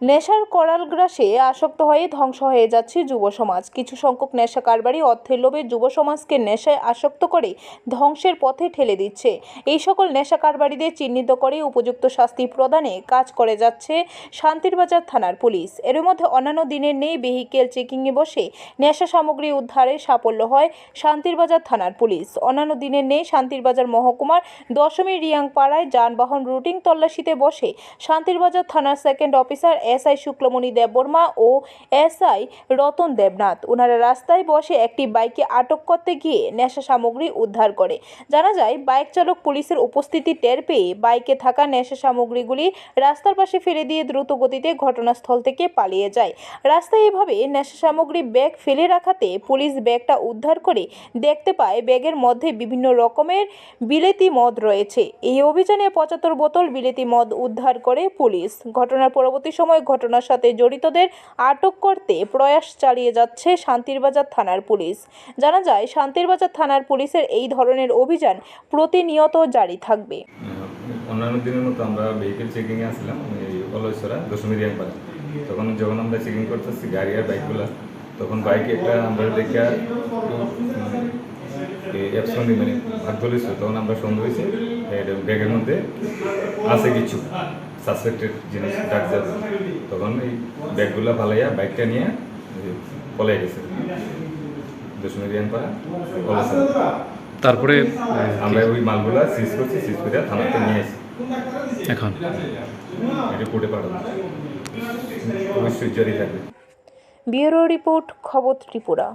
নেশার করাল গ্রাসে আসক্ত হয়ে ধ্বংস হয়ে যাচ্ছে যুব সমাজ। কিছু সংখ্যক নেশা কারবারি অর্থের লোভে যুব সমাজকে নেশায় আসক্ত করে ধ্বংসের পথে ঠেলে দিচ্ছে। এই সকল নেশা কারবারিদের চিহ্নিত করে উপযুক্ত শাস্তি প্রদানে কাজ করে যাচ্ছে শান্তিরবাজার থানার পুলিশ। এর মধ্যে অন্যান্য দিনের নেই ভেহিকেল চেকিংয়ে বসে নেশা সামগ্রী উদ্ধারে সাফল্য হয় শান্তিরবাজার থানার পুলিশ। অন্যান্য দিনের নেই শান্তিরবাজার মহকুমার দশমী রিয়াংপাড়ায় যানবাহন রুটিং তল্লাশিতে বসে শান্তিরবাজার থানার second officer SI Suklamoni Debbarma ও এসআই রতন দেবনাথ। ওনারা রাস্তায় বসে একটি বাইকে আটক করতে গিয়ে নেশা সামগ্রী উদ্ধার করে। জানা যায়, বাইক চালক পুলিশের উপস্থিতি টের পেয়ে বাইকে থাকা নেশা সামগ্রীগুলি রাস্তার পাশে ফেলে দিয়ে দ্রুত গতিতে ঘটনাস্থল থেকে পালিয়ে যায়। রাস্তায় এভাবে নেশা সামগ্রী ব্যাগ ফেলে রাখাতে পুলিশ ব্যাগটা উদ্ধার করে দেখতে পায়, ব্যাগের মধ্যে বিভিন্ন রকমের বিলেতি মদ রয়েছে। এই অভিযানে পঁচাত্তর বোতল বিলেতি মদ উদ্ধার করে পুলিশ। ঘটনার পরবর্তী সময় ঘটনার সাথে জড়িতদের আটক করতে প্রয়াস চালিয়ে যাচ্ছে শান্তিরবাজার থানার পুলিশ। জানা যায়, শান্তিরবাজার থানার পুলিশের এই ধরনের অভিযান প্রতিনিয়ত জারি থাকবে। অন্যান্য দিনের মতো আমরা ভেহিকেল চেকিংয়ে আসলাম অলয়েশ্বরা দশমী রিয়াংপাড়া তখন যখন আমরা চেকিং করতেছি, গাড়ি আর বাইকগুলো, তখন বাইকে একটা আমরা দেখে মানে ভাগ ধরেছিল তখন আমরা সন্দেহ হয়েছি ব্যাগের মধ্যে আছে কিছু সাসপেক্টেড জিনিস জাতীয় তখন এই ব্যাগগুলো ফালাইয়া বাইকটা নিয়ে পলাই গেছে। তারপরে আমরা ওই মালগুলো সিজ করছি সিজ করে থানাতে নিয়ে এসেছি এখন? এটা কোর্টে পাঠাবো। অবশ্যই জারি থাকবে। ব্যুরো রিপোর্ট খবর ত্রিপুরা।